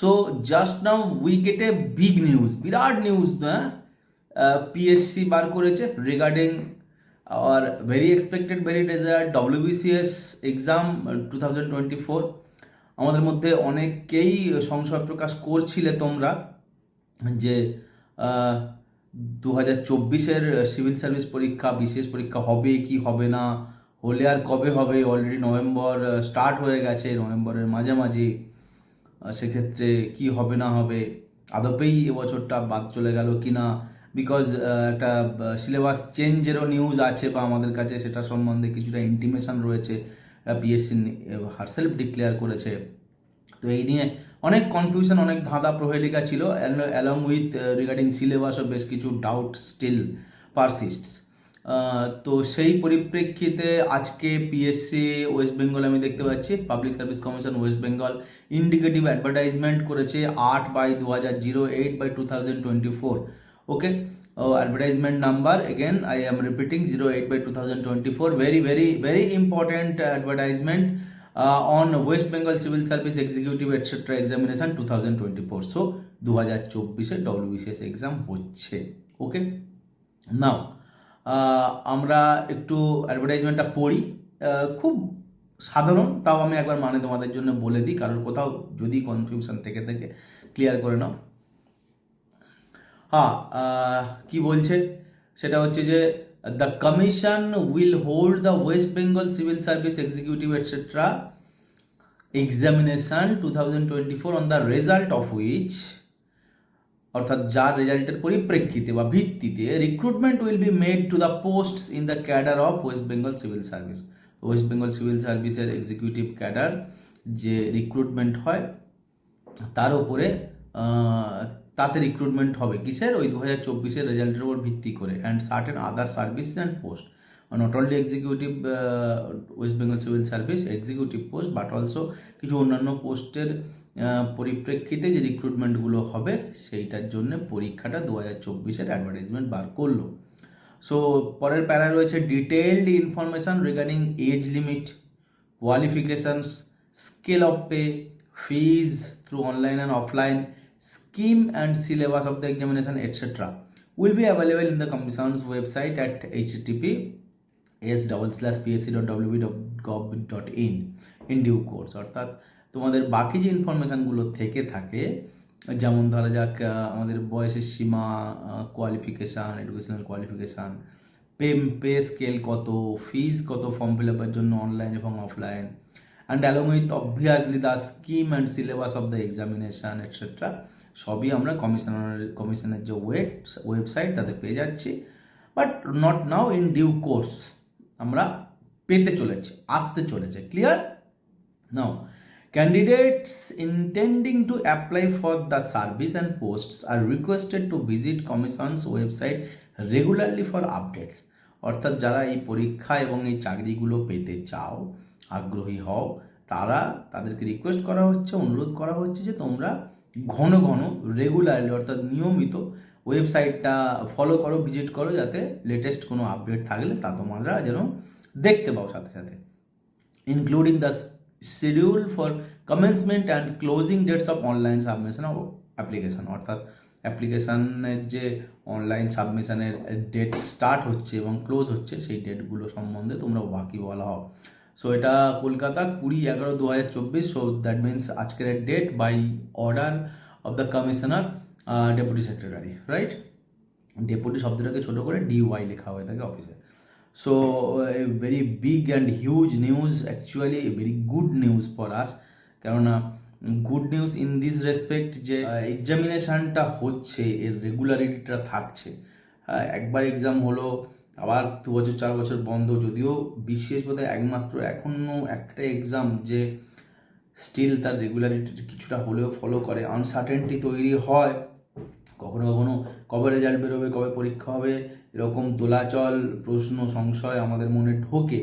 So just now we get a big news Virat news হ্যাঁ PSC বার করেছে regarding our very expected very desire WBCS exam two thousand twenty four আমাদের মধ্যে অনেকেই সংশয় প্রকাশ করছিলে তোমরা যে দু হাজার চব্বিশের সিভিল সার্ভিস পরীক্ষা বিশেষ পরীক্ষা হবে কি হবে না? হলে আর কবে হবে? অলরেডি নভেম্বর স্টার্ট হয়ে গেছে নভেম্বরের মাঝামাঝি। সেক্ষেত্রে কি হবে না হবে, আদপেই এবছরটা বাদ চলে গেল কি না বিকজ একটা সিলেবাস চেঞ্জেরও নিউজ আছে বা আমাদের কাছে সেটা সম্বন্ধে কিছুটা ইন্টিমেশন রয়েছে পিএসসি হারসেলফ ডিক্লেয়ার করেছে। তো এই নিয়ে অনেক কনফিউশন অনেক ধাঁধা প্রহেলিকা ছিল, অ্যালং উইথ রিগার্ডিং সিলেবাসও বেশ কিছু ডাউট স্টিল পারসিস্টস তো সেই পরিপ্রেক্ষিতে আজকে পিএসসি ওয়েস্ট বেঙ্গল আমি দেখতে পাচ্ছি। Public service commission West Bengal indicative advertisement করেছে আট বাই দু হাজার zero eight by two thousand twenty four okay advertisement number again, i am repeating 08 by 2024 very advertisement on West Bengal civil service executive bengal examination two thousand twenty four 2024 so 2024 এ WBCS exam হচ্ছে। Okay নাও আমরা একটু অ্যাডভার্টাইজমেন্টটা পড়ি। খুব সাধারণ, তাও আমি একবার মানে তোমাদের জন্য বলে দিই কারোর কোথাও যদি কনফিউশন থেকে থেকে ক্লিয়ার করে নাও। হ্যাঁ কি বলছে? সেটা হচ্ছে যে the commission will hold the West Bengal civil service executive etcetera examination two thousand twenty four on the result of which অর্থাৎ যার রেজাল্টের পরিপ্রেক্ষিতে বা ভিত্তিতে recruitment will be made to the post in the cadre of West Bengal civil service West Bengal civil সার্ভিসের executive cadre যে recruitment হয়, তার উপরে তাতে রিক্রুটমেন্ট হবে কিসের? ওই দু হাজার চব্বিশের রেজাল্টের উপর ভিত্তি করে and certain other service and post not only executive West Bengal civil service executive post but also কিছু অন্যান্য পোস্টের পরিপ্রেক্ষিতে যে রিক্রুটমেন্টগুলো হবে, সেইটার জন্য পরীক্ষাটা দু হাজার চব্বিশের অ্যাডভার্টাইজমেন্ট বার করল। সো পরের প্যারা রয়েছে detailed information regarding age limit qualifications scale of pay fees through online and offline scheme and syllabus of the examination etcetera will be available in the commission's website at H TP S double slash PSC dot W B dot gov dot in in due course অর্থাৎ তোমাদের বাকি যে ইনফরমেশানগুলো থেকে থাকে যেমন ধরা যাক আমাদের বয়সের সীমা qualification educational qualification pay pay scale কত ফিস কত ফর্ম ফিল আপের জন্য অনলাইন এবং offline and along with obviously the scheme and syllabus of the examination etcetera সবই আমরা কমিশনার কমিশনের যে ওয়েব ওয়েবসাইট তাতে পেয়ে যাচ্ছি। But not now in due course আমরা পেতে চলেছি আসতে চলেছে clear Now, candidates intending to apply for the service and posts are requested to visit Commission's website regularly for updates. অর্থাৎ যারা এই পরীক্ষা এবং এই চাকরিগুলো পেতে চাও, আগ্রহী হও, তারা তাদেরকে রিকোয়েস্ট করা হচ্ছে, অনুরোধ করা হচ্ছে যে তোমরা ঘন ঘন রেগুলারলি অর্থাৎ নিয়মিত ওয়েবসাইটটা ফলো করো ভিজিট করো যাতে লেটেস্ট কোনো আপডেট থাকলে তা তোমরা যেন দেখতে পাও সাথে সাথে including the schedule for commencement and closing dates of online submission of application. অর্থাৎ অ্যাপ্লিকেশানের যে অনলাইন সাবমিশনের ডেট স্টার্ট হচ্ছে এবং ক্লোজ হচ্ছে, সেই ডেটগুলো সম্বন্ধে তোমরা বাকি বলা হও সো এটা কলকাতা কুড়ি এগারো দু হাজার চব্বিশ। সো দ্যাট মিনস আজকের date by order of the commissioner deputy secretary right deputy শব্দটাকে ছোট করে ডিওয়াই লেখা হয়ে থাকে অফিসে so a very big and huge news actually very good news for us কেননা good news in this respect যে এক্সামিনেশানটা হচ্ছে এর রেগুলারিটিটা থাকছে। আহ, একবার এক্সাম হলো আবার দু বছর চার বছর বন্ধ যদিও বিশেষ বোধহয় একমাত্র এখনও একটা এক্সাম যে স্টিল তার রেগুলারিটি কিছুটা হলেও ফলো করে। আনসার্টেনটি তৈরি হয়। কখনো কখনো কবে রেজাল্ট বেরোবে কবে পরীক্ষা হবে এরকম দোলাচল, প্রশ্ন, সংশয় আমাদের মনে ঢোকে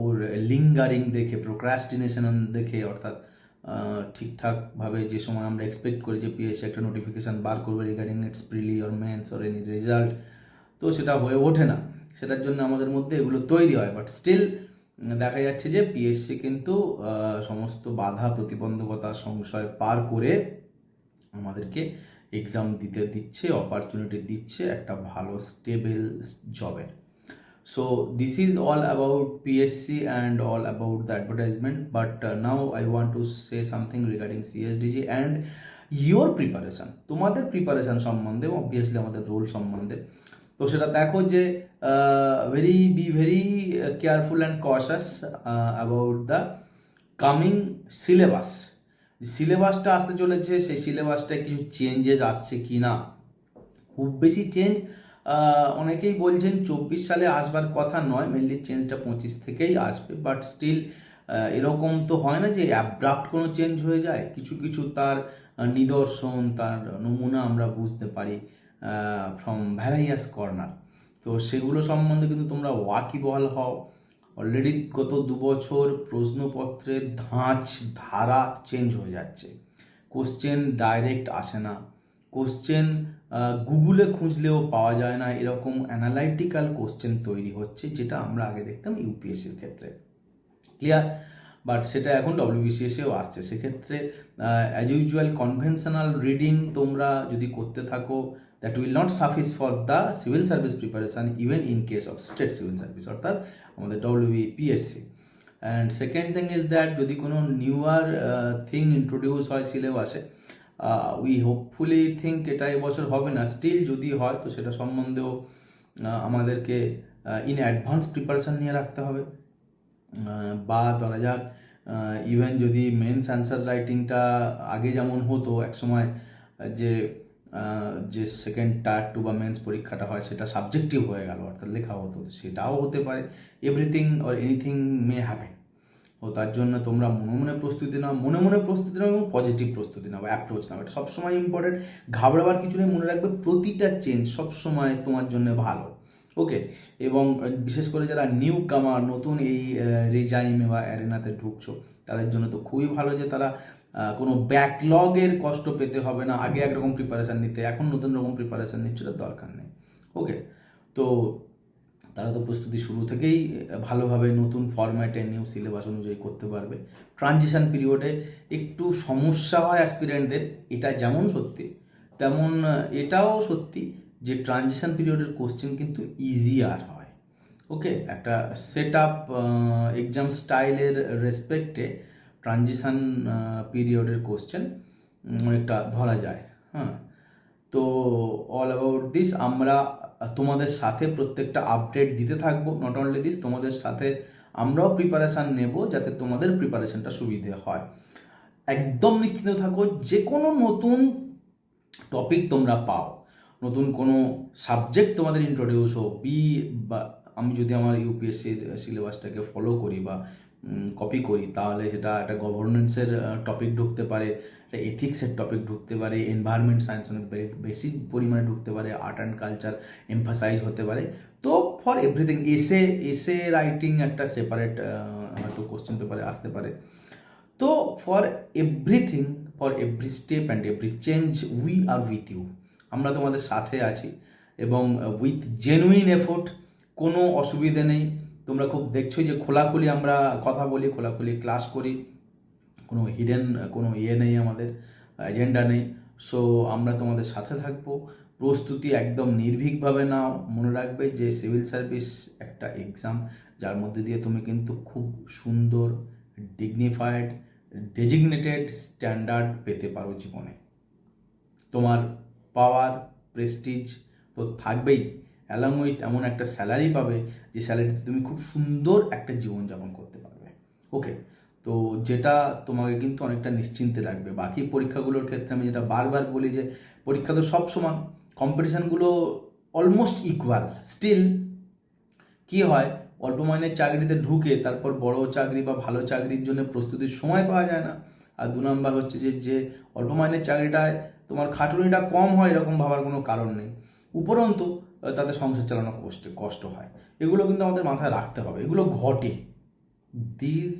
ওর লিঙ্গারিং দেখে প্রোক্রাস্টিনেশন দেখে, অর্থাৎ ঠিকঠাকভাবে যে সময় আমরা এক্সপেক্ট করি যে পিএসসি একটা নোটিফিকেশান বার করবে regarding its prelim or mains or any result তো সেটা হয়ে ওঠে না। সেটার জন্য আমাদের মধ্যে এগুলো তৈরি হয়। বাট স্টিল দেখা যাচ্ছে যে পিএসসি কিন্তু সমস্ত বাধা, প্রতিবন্ধকতা, সংশয় পার করে আমাদেরকে এক্সাম দিতে দিচ্ছে অপরচুনিটি দিচ্ছে একটা ভালো স্টেবল জবের this is all about PSC and all about the advertisement. But uh, now I want to say something regarding CSDG and your preparation. তোমাদের প্রিপারেশন সম্বন্ধে অবভিয়াসলি আমাদের রোল সম্বন্ধে তো সেটা দেখো যে very be very careful and cautious about the coming syllabus সিলেবাসটা আসতে চলেছে, সেই সিলেবাসটায় কিছু চেঞ্জেস আসছে কি না খুব বেশি চেঞ্জ অনেকেই বলছেন চব্বিশ সালে আসবার কথা নয় মেনলি চেঞ্জটা পঁচিশ থেকেই আসবে বাট স্টিল এরকম তো হয় না যে অ্যাব্রাপ্ট কোনো চেঞ্জ হয়ে যায়। কিছু কিছু তার নিদর্শন, তার নমুনা আমরা বুঝতে পারি ফ্রম ভ্যারাইয়াস কর্নার তো সেগুলো সম্বন্ধে কিন্তু তোমরা ওয়াকিবহাল হও। অলরেডি গত দু বছর প্রশ্নপত্রের ধাঁচ ধারা চেঞ্জ হয়ে যাচ্ছে। কোশ্চেন ডাইরেক্ট আসে না। কোশ্চেন গুগলে খুঁজলেও পাওয়া যায় না। এরকম অ্যানালাইটিক্যাল কোশ্চেন তৈরি হচ্ছে, যেটা আমরা আগে দেখতাম ইউপিএসসির ক্ষেত্রে। ক্লিয়ার বাট সেটা এখন ডব্লিউবিসিএসেও আসছে। সেক্ষেত্রে অ্যাজ ইউজুয়াল কনভেনশনাল রিডিং তোমরা যদি করতে থাকো that will not suffice for the civil service preparation even in case of state civil service অর্থাৎ আমাদের WB PSC and second thing is that যদি কোনো নিউয়ার থিং ইন্ট্রোডিউস হয় সিলেবাসে উই হোপফুলি থিঙ্ক এটা এবছর হবে না। স্টিল যদি হয় তো সেটা সম্বন্ধেও আহ, আমাদেরকে ইন অ্যাডভান্স প্রিপারেশন নিয়ে রাখতে হবে। আহ, বা ধরা যাক ইভেন যদি মেন্স অ্যান্সার রাইটিংটা আগে যেমন হতো একসময় যে যে সেকেন্ড টায়ার টু বা মেন্স পরীক্ষাটা হয়, সেটা সাবজেক্টিভ হয়ে গেল, অর্থাৎ লেখা হতো সেটাও হতে পারে। Everything or anything may happen ও তার জন্য তোমরা মনে মনে প্রস্তুতি নাও, মনে মনে প্রস্তুতি নাও এবং পজিটিভ প্রস্তুতি নাও অ্যাপ্রোচ নাও। এটা সবসময় ইম্পর্টেন্ট ঘাবড়াবার কিছু নেই, মনে রাখবে প্রতিটা চেঞ্জ সবসময় তোমার জন্য ভালো। ওকে এবং বিশেষ করে যারা নিউ কামার নতুন এই রিজাইমে বা অ্যারেনাতে ঢুকছো, তাদের জন্য তো খুবই ভালো যে তারা কোনো ব্যাকলগের কষ্ট পেতে হবে না, আগে একরকম প্রিপারেশান নিতে, এখন নতুন রকম প্রিপারেশান নিচ্ছে দরকার নেই। ওকে তো তারা তো প্রস্তুতি শুরু থেকেই ভালোভাবে নতুন ফরম্যাটে নিউ সিলেবাস অনুযায়ী করতে পারবে। ট্রানজিশন পিরিয়ডে একটু সমস্যা হয় অ্যাসপিরেন্টদের এটা যেমন সত্যি, তেমন, এটাও সত্যি যে ট্রানজিশন পিরিয়ডের কোশ্চেন কিন্তু ইজিয়ার হয়। ওকে একটা সেট আপ এক্সাম স্টাইলের রেসপেক্টে ট্রানজিশন পিরিয়ডের কোশ্চেন অনেকটা ধরা যায় হ্যাঁ। তো অল অ্যাবাউট দিস আমরা তোমাদের সাথে প্রত্যেকটা আপডেট দিতে থাকব নট অনলি দিস তোমাদের সাথে আমরাও প্রিপারেশান নেব যাতে তোমাদের প্রিপারেশনটা সুবিধে হয়। একদম নিশ্চিন্ত থাকো যে কোনো নতুন টপিক তোমরা পাও, নতুন কোনো সাবজেক্ট তোমাদের ইন্ট্রোডিউস হোক বি বা আমি যদি আমার ইউপিএসসির সিলেবাসটাকে ফলো করি বা কপি করি। তাহলে সেটা একটা গভর্নেন্সের টপিক ঢুকতে পারে, একটা এথিক্সের টপিক ঢুকতে পারে এনভায়রনমেন্ট সায়েন্স অনেক বেশি পরিমাণে ঢুকতে পারে আর্ট অ্যান্ড কালচার এমফাসাইজ হতে পারে। তো ফর এভরিথিং এসে এসে রাইটিং একটা সেপারেট হয়তো কোশ্চেন পেপারে আসতে পারে। তো for everything for every step and every change we are with you আমরা তোমাদের সাথে আছি এবং উইথ জেনুইন এফোর্ট কোনো অসুবিধে নেই। তোমরা খুব দেখছোই যে খোলাখুলি আমরা কথা বলি, খোলাখুলি ক্লাস করি। কোনো হিডেন কোনো ইয়ে নেই আমাদের এজেন্ডা নেই। সো আমরা তোমাদের সাথে থাকব। প্রস্তুতি একদম নির্ভীকভাবে নাও মনে রাখবে যে সিভিল সার্ভিস একটা এক্সাম যার মধ্যে দিয়ে তুমি কিন্তু খুব সুন্দর ডিগনিফাইড ডেজিগনেটেড স্ট্যান্ডার্ড পেতে পারো জীবনে। তোমার পাওয়ার প্রেস্টিজ তো থাকবেই। অ্যালং উইথ এমন একটা স্যালারি পাবে যে স্যালারিতে তুমি খুব সুন্দর একটা জীবনযাপন করতে পারবে। ওকে তো যেটা তোমাকে কিন্তু অনেকটা নিশ্চিন্তে রাখবে। বাকি পরীক্ষাগুলোর ক্ষেত্রে আমি যেটা বারবার বলি যে, পরীক্ষা তো সব সমান কম্পিটিশানগুলো অলমোস্ট ইকুয়াল স্টিল কি হয়, অল্প মাইনের চাকরিতে ঢুকে তারপর বড় চাকরি বা ভালো চাকরির জন্য প্রস্তুতির সময় পাওয়া যায় না। আর দু নম্বর হচ্ছে যে যে অল্প মাইনের চাকরিটায় তোমার খাটুনিটা কম হয়, এরকম ভাবার কোনো কারণ নেই। উপরন্তু তাদের সংসার চালানো কষ্ট কষ্ট হয়। এগুলো কিন্তু আমাদের মাথায় রাখতে হবে। এগুলো ঘটে। দিজ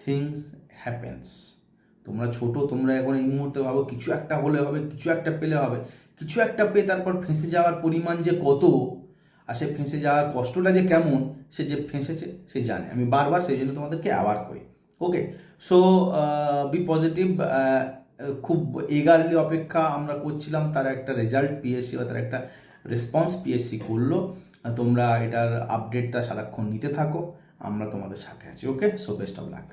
থিংস হ্যাপেন্স তোমরা ছোট, তোমরা এখন এই মুহূর্তে ভাবো, কিছু একটা হলে হবে, কিছু একটা পেলে হবে। কিছু একটা পেয়ে তারপর ফেঁসে যাওয়ার পরিমাণ যে কত, আর সে ফেঁসে যাওয়ার কষ্টটা যে কেমন, সে যে ফেঁসেছে, সে জানে। আমি বারবার সেই জন্য তোমাদেরকে অ্যাওয়ার করি। ওকে সো বি পজিটিভ খুব এগারলি অপেক্ষা আমরা করছিলাম। তার একটা রেজাল্ট পিএসসি বা তার একটা রেসপন্স পিএসসি করল। তোমরা এটার আপডেটটা সারাক্ষণ নিতে থাকো। আমরা তোমাদের সাথে আছি okay so best of luck